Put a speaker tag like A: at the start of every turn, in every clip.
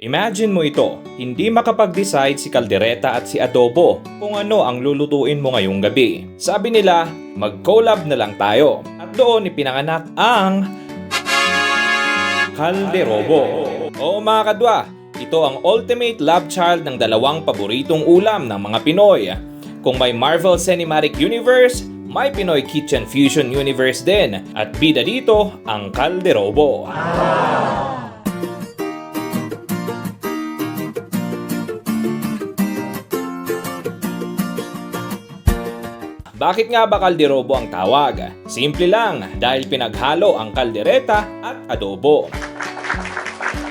A: Imagine mo ito, hindi makapag-decide si kaldereta at si adobo kung ano ang lulutuin mo ngayong gabi. Sabi nila, mag-collab na lang tayo. At doon ipinanganak ang kalderobo. Oo mga kadwa, ito ang ultimate love child ng dalawang paboritong ulam ng mga Pinoy. Kung may Marvel Cinematic Universe, may Pinoy Kitchen Fusion Universe din. At bida dito, ang kalderobo. Bakit nga ba kalderobo ang tawag? Simple lang, dahil pinaghalo ang kaldereta at adobo.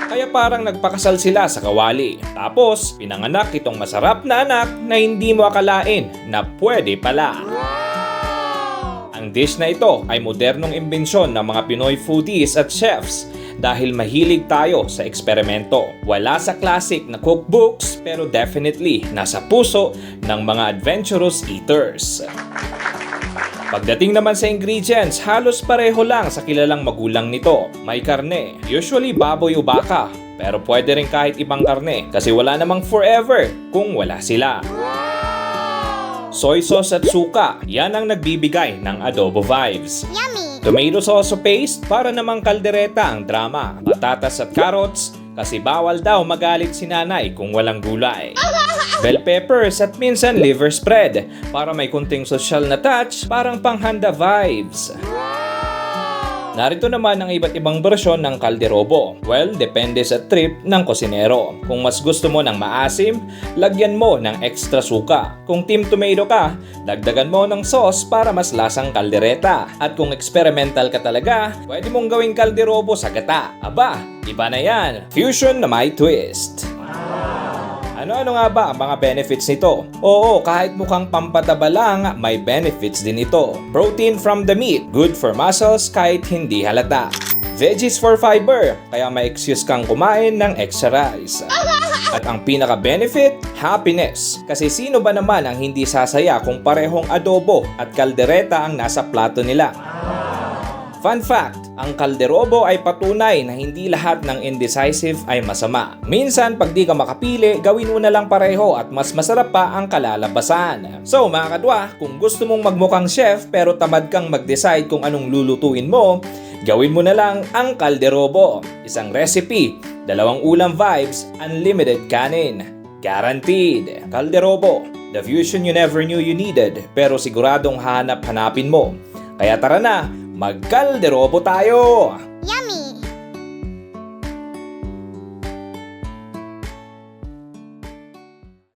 A: Kaya parang nagpakasal sila sa kawali. Tapos, pinanganak itong masarap na anak na hindi mo akalain na pwede pala. Ang dish na ito ay modernong imbensyon ng mga Pinoy foodies at chefs dahil mahilig tayo sa eksperimento. Wala sa classic na cookbooks pero definitely nasa puso ng mga adventurous eaters. Pagdating naman sa ingredients, halos pareho lang sa kilalang magulang nito. May karne, usually baboy o baka, pero pwede rin kahit ibang karne kasi wala namang forever kung wala sila. Soy sauce at suka, yan ang nagbibigay ng adobo vibes.
B: Yummy!
A: Tomato sauce paste para namang kaldereta ang drama. Patatas at carrots kasi bawal daw magalit si nanay kung walang gulay. Bell peppers at minsan liver spread para may kunting social na touch parang panghanda vibes. Narito naman ang iba't ibang bersyon ng kalderobo. Well, depende sa trip ng kosinero. Kung mas gusto mo ng maasim, lagyan mo ng extra suka. Kung team tomato ka, dagdagan mo ng sauce para mas lasang kaldereta. At kung experimental ka talaga, pwede mong gawing kalderobo sa gata. Aba, iba na yan. Fusion na may twist. Ano-ano nga ba ang mga benefits nito? Oo, kahit mukhang pampataba lang, may benefits din ito. Protein from the meat, good for muscles kahit hindi halata. Veggies for fiber, kaya may excuse kang kumain ng extra rice. At ang pinaka-benefit, happiness. Kasi sino ba naman ang hindi sasaya kung parehong adobo at kaldereta ang nasa plato nila? Fun fact, ang kalderobo ay patunay na hindi lahat ng indecisive ay masama. Minsan, pag di ka makapili, gawin mo na lang pareho at mas masarap pa ang kalalabasan. So mga kadwa, kung gusto mong magmukhang chef pero tamad kang mag-decide kung anong lulutuin mo, gawin mo na lang ang kalderobo. Isang recipe, dalawang ulam vibes, unlimited kanin. Guaranteed! Kalderobo, the fusion you never knew you needed pero siguradong hanap-hanapin mo. Kaya tara na, magkalderobo tayo!